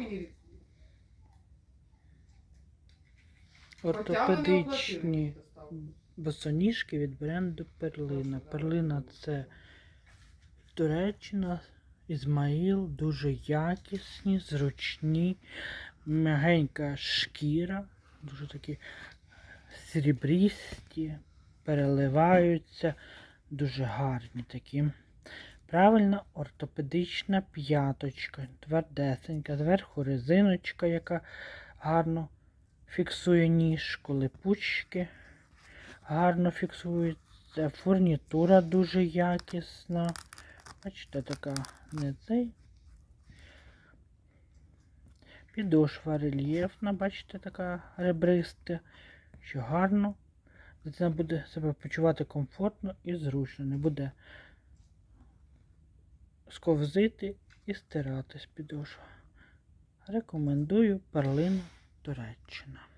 мені від... Хоча вони оплатили Ортопедичні босоніжки від бренду Перлина. Перлина це Туреччина, Ізмаїл, дуже якісні, зручні, м'ягенька шкіра, дуже такі срібрісті, переливаються, дуже гарні такі. Правильна ортопедична п'яточка, твердесенька, зверху резиночка, яка гарно фіксує ніжку, липучки гарно фіксується, фурнітура дуже якісна. Бачите, така не цей. Підошва рельєфна, бачите, така ребриста, що гарно. Дитина буде себе почувати комфортно і зручно, не буде сковзити і стиратись підошва. Рекомендую перлину Туреччина.